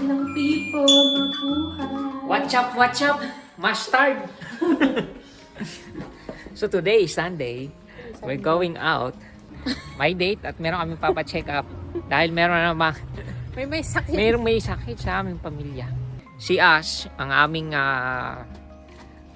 ng tipo mabuhay. Watch up, watch up, mustard. so today is Sunday. We're going out. May date at meron kami papacheck up. Dahil meron namang May may sakit. Mayroong may sakit sa aming pamilya. Si Ash, ang aming ah,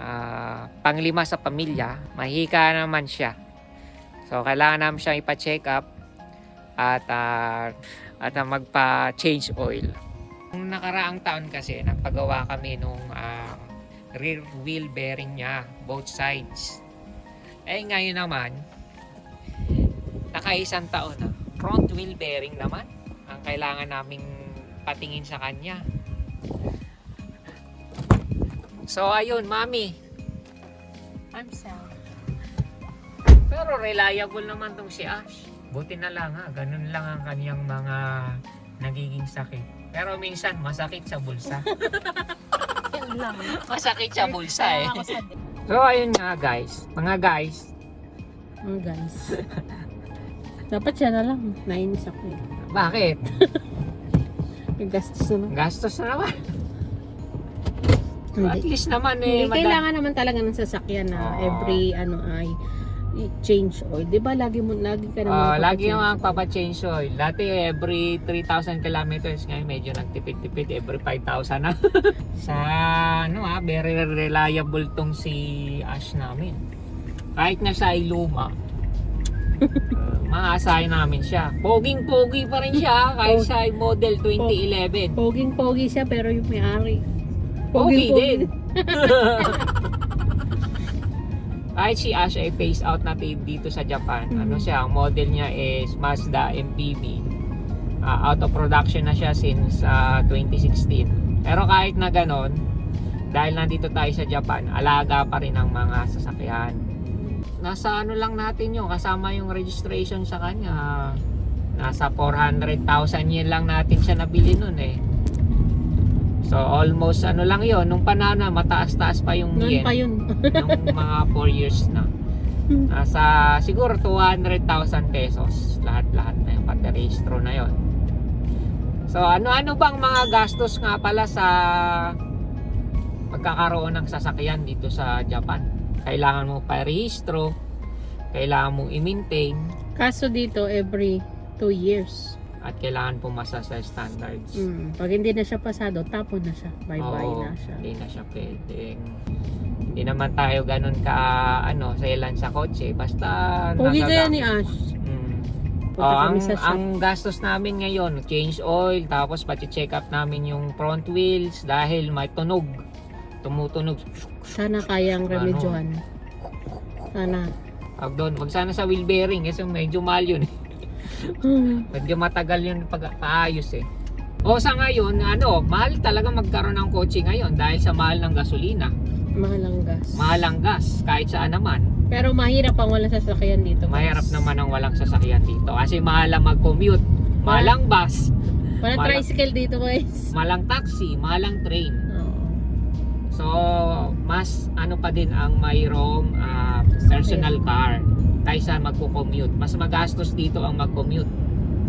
ah, panglima sa pamilya, mahika naman siya. So, kailangan namin siyang ipa-check up at, ah, at ah, magpa-change oil. Nung nakaraang taon kasi, nagpagawa kami nung ah, rear wheel bearing niya, both sides. Eh, ngayon naman, nakaisang taon na, front wheel bearing naman ang kailangan naming patingin sa kanya. So ayun, mami. I'm sad. Pero reliable naman tong si Ash. Buti na lang ha, ganun lang ang kanyang mga nagiging sakit. Pero minsan masakit sa bulsa. Yan lang. masakit sa bulsa eh. Kaya ako sad. So ayun nga guys, mga guys, Oh guys. Dapat siya na lang. Nainis ako eh. bakit? Yung gastos naman. Gastos na naman. At Hindi. least naman Hindi, eh, madal- kailangan naman talaga ng sasakyan na Oo. every ano ay i- change oil. 'Di ba lagi mo lagi ka naman Ah, lagi yung ang papa-change oil. Dati every 3,000 kilometers ngayon medyo nagtipid-tipid every 5,000 na. Sa ano ah, very reliable tong si Ash namin. Kahit na siya ay luma. uh, maasahin namin siya. Poging-pogi pa rin siya kahit siya ay model 2011. Poging-pogi siya pero yung may-ari. Pogi din. Kahit si Ash ay phase out natin dito sa Japan. Ano Mhm. siya, ang model niya is Mazda MPV. Ah, out of production na siya since ah, 2016. Pero kahit na ganon, dahil nandito tayo sa Japan, alaga pa rin ang mga sasakyan. Nasa ano lang natin yung kasama yung registration sa kanya. Nasa 400,000 yen lang natin siya nabili nun eh. So almost ano lang yon nung panana mataas-taas pa yung Noon yen pa yun. nung mga 4 years na. Nasa siguro 200,000 pesos lahat-lahat na yung pati registro na yon. So ano-ano bang mga gastos nga pala sa pagkakaroon ng sasakyan dito sa Japan? Kailangan mo pa registro, kailangan mong i-maintain Kaso dito every 2 years. At kailangan pumasa sa standards. Mm. Pag hindi na siya pasado, tapon na siya. Bye-bye Oo, na siya. Hindi na siya pwedeng. Hindi naman tayo ganun ka ano sa ilan sa kotse basta Pogi kaya ni Ash. Mm. Punta Oh, kami ang, sa shop. ang gastos namin ngayon, change oil, tapos pati-check up namin yung front wheels dahil may tunog. Tumutunog. Sana kayang Ano? remedyohan. Sana. Pag doon, wag sana sa wheel bearing kasi medyo mahal yun. eh. medyo matagal yun pag paayos eh. O sa ngayon, ano, mahal talaga magkaroon ng kotse ngayon dahil sa mahal ng gasolina. Mahal ang gas. Mahal ang gas, kahit saan naman. Pero mahirap ang walang sasakyan dito. guys. Mahirap naman ang walang sasakyan dito. Kasi mahal ang mag-commute. Mahal ang bus, Walang tricycle dito guys. mahal ang taxi, mahal ang train. So, mas ano pa din ang mayroong ah, personal car kaysa magko-commute. Mas magastos dito ang mag-commute.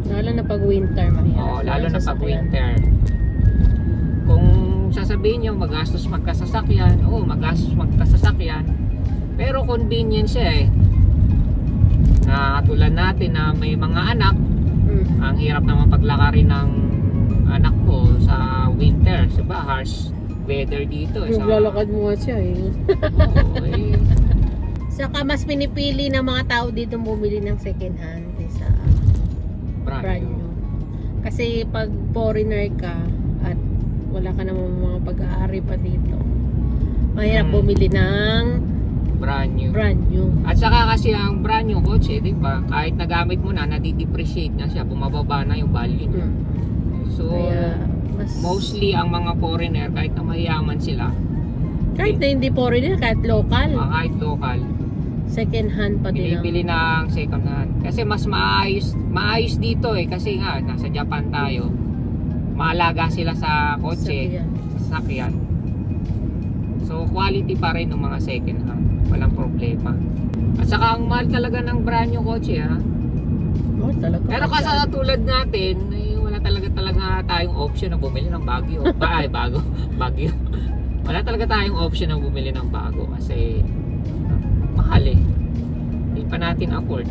Lalo na pag winter, mahirap. Oo, lalo na pag winter. Kung sasabihin nyo magastos magkasasakyan, oo, magastos magkasasakyan. Pero convenient siya eh. Na tulad natin na may mga anak, Mm. ang hirap naman paglakarin ng anak ko sa winter, sa harsh weather dito. eh, Naglalakad mo nga siya eh. Oo, eh. Saka mas pinipili ng mga tao dito bumili ng second hand kaysa Brand brand new. new. Kasi pag foreigner ka at wala ka namang mga pag-aari pa dito, mahirap Hmm. bumili ng Brand new. brand new. At saka kasi ang brand new kotse, di ba? Kahit nagamit mo na, nadi-depreciate na siya, bumababa na yung value niya. Mm. So, Kaya mas mostly ang mga foreigner, kahit na mayaman sila, kahit na hindi foreigner, kahit local, mga kahit local, second hand pa din. ang- binibili ng second hand. Kasi mas maayos, maayos dito eh. Kasi nga, nasa Japan tayo. Maalaga sila sa kotse, Sasakyan. sa sasakyan. So, quality pa rin ng mga second hand. Walang problema. At saka ang mahal talaga ng brand new kotse ha. Oh, talaga. Pero kasi tulad natin, eh, wala talaga talaga tayong option na bumili ng Baguio. Ba, ay, bago. Baguio. Wala talaga tayong option na bumili ng bago kasi mahal eh. Hindi pa natin afford.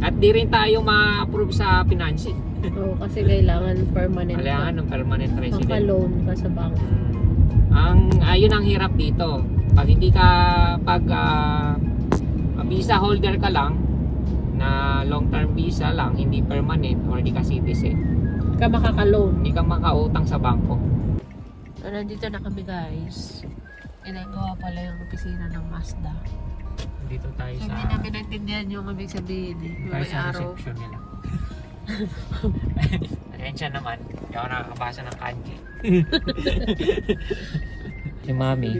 At di rin tayo ma-approve sa financing. Oo, kasi kailangan permanent Kailangan ng permanent resident. Maka-loan ka sa bangko. Mm. Ang ayun ang hirap dito. Pag hindi ka pag ah, visa holder ka lang na long term visa lang, hindi permanent or hindi ka citizen, Ka makaka-loan. hindi ka makautang sa bangko. So, nandito na kami guys. Ginagawa pala yung opisina ng Mazda. Dito tayo So, sa hindi namin naintindihan yung ibig sabihin eh. tayo May sa araw. reception nila. Atensya naman, hindi ako nakakabasa ng kanji. si Mami,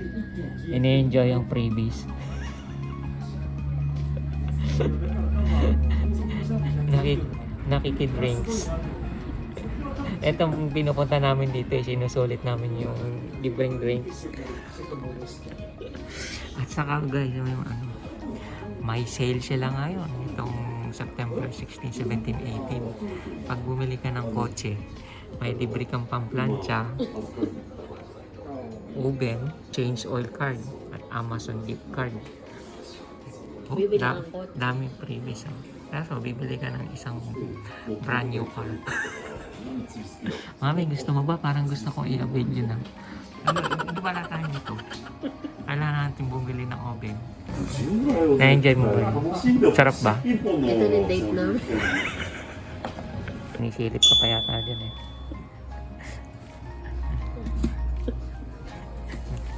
ini-enjoy yung freebies. Nakik nakikidrinks. Etong pinupunta namin dito, eh, sinusulit namin yung libreng drinks. At saka guys, may ano, may sale sila ngayon itong September 16, 17, 18. Pag bumili ka ng kotse, may libre kang pamplansya, Uben, change oil card, at Amazon gift card. Oh, da- daming previous. Oh. Pero bibili ka ng isang brand new car. Mami, gusto mo ba? Parang gusto kong i-avail yun na. Ano, hindi ba tayo nito? Kailangan natin bumili ng oven. Na-enjoy mo ba yun? Sarap ba? Ito yung date namin. Nisilip ka pa yata dyan eh.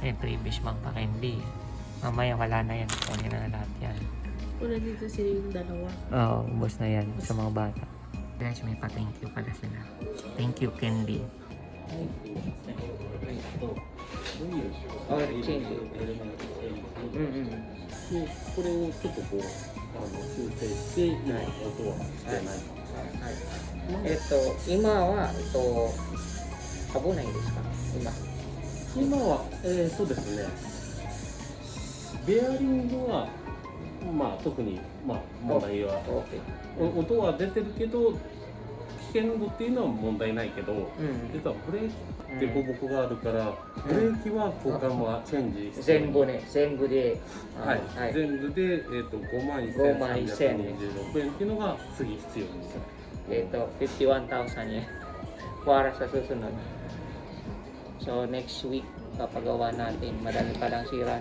Eh, previous mang pa candy. Mamaya wala na yan. Kunin na lahat yan. Una dito sila yung dalawa. Oo, ubos na yan sa mga bata. Guys, may pa-thank you pala sila. Thank you, Candy. これをちょっとこうあの修正して今音は出ない。えっと、今は、えっと、危ないですか今。今はえー、そうですね。ベアリングはまあ特にまあ問題は音は出てるけど険度っていうのは問題ないけど、うん、実はブレーキって凸凹があるから、ブレーキは交換はチェンジ全部ね全部で、はい。はい、全部で、えー、と5万1326円、えっ、と51000円。終わらさ進むそう、so, next week papagawa natin madami pa lang sira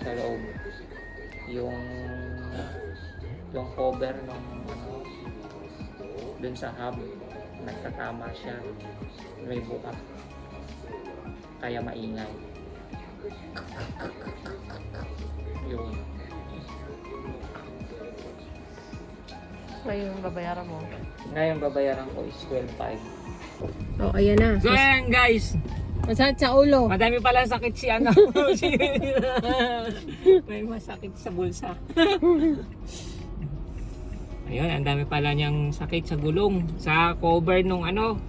nagtatama siya. May buka. Kaya maingay. Yun. Ngayon, babayaran mo. Ngayon, babayaran ko is 12.5. Oh, ayan na. So, ayan guys. Masakit sa ulo. Madami pala sakit si ano. May masakit sa bulsa. Ayun, ang dami pala niyang sakit sa gulong. Sa cover nung ano.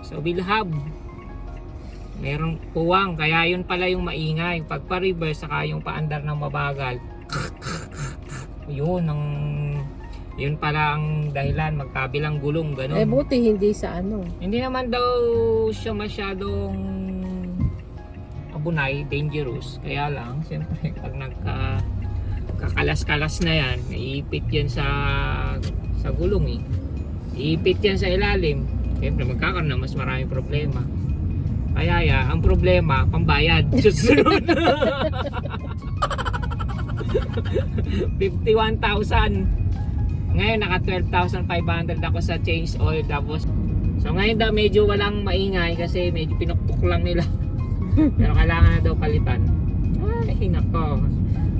Sa hub. Merong puwang. Kaya yun pala yung maingay. Pag pa-reverse, saka yung paandar ng mabagal. yun ang... Yun pala ang dahilan. Magkabilang gulong. Ganun. Eh, buti hindi sa ano. Hindi naman daw siya masyadong abunay, dangerous. Kaya lang, siyempre, pag nagka kakalas-kalas na yan, iipit yan sa sa gulong eh. Iipit yan sa ilalim. Siyempre, magkakaroon na mas maraming problema. Kaya ya, ang problema, pambayad. Susunod. 51,000. Ngayon naka 12,500 ako sa change oil tapos So ngayon daw medyo walang maingay kasi medyo pinukpok lang nila. Pero kailangan na daw palitan. Ay, nako.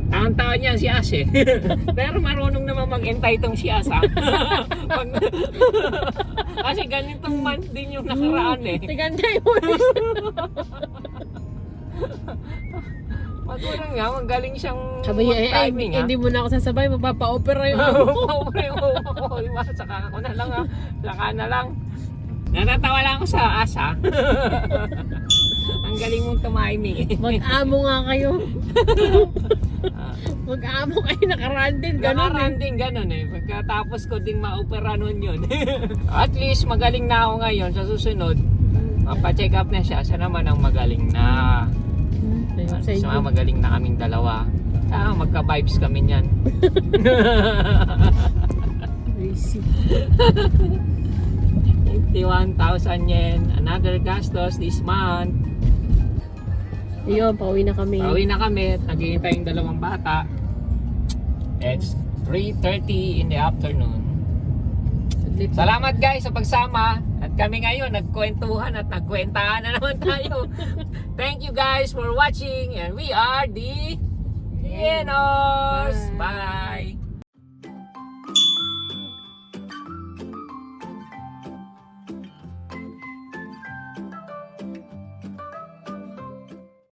Taon-taon yan si Ash eh. Pero marunong naman mag-entay tong si Ash ah. Pag- kasi ganitong month din yung nakaraan eh. Tigantay mo. Matulang nga, magaling siyang Sabi niya, eh, ay, mag-timing ah. hindi mo na ako sasabay, mapapa-opera yung. Pobre mo ako. Diba? Saka ako na lang ha. Saka na lang. Natatawa lang ako sa asa. Ang galing mong tumiming eh. Mag-amo nga kayo. Ah. Mag-aamo kayo nakaraan din, ganun Nakaraan eh. din ganun eh. Pagkatapos ko ding maopera nun yun. At least magaling na ako ngayon. Sa susunod, mapacheck up na siya. Siya naman ang magaling na. Ayun, sa inyo. magaling na kaming dalawa. Ah, magka-vibes kami niyan. Crazy. 51,000 yen. Another gastos this month. Ayun, pauwi na kami. Pauwi na kami. Naghihintay yung dalawang bata. It's 3.30 in the afternoon. Salamat guys sa pagsama. At kami ngayon nagkwentuhan at nagkwentahan na naman tayo. Thank you guys for watching and we are the Yenos. Bye.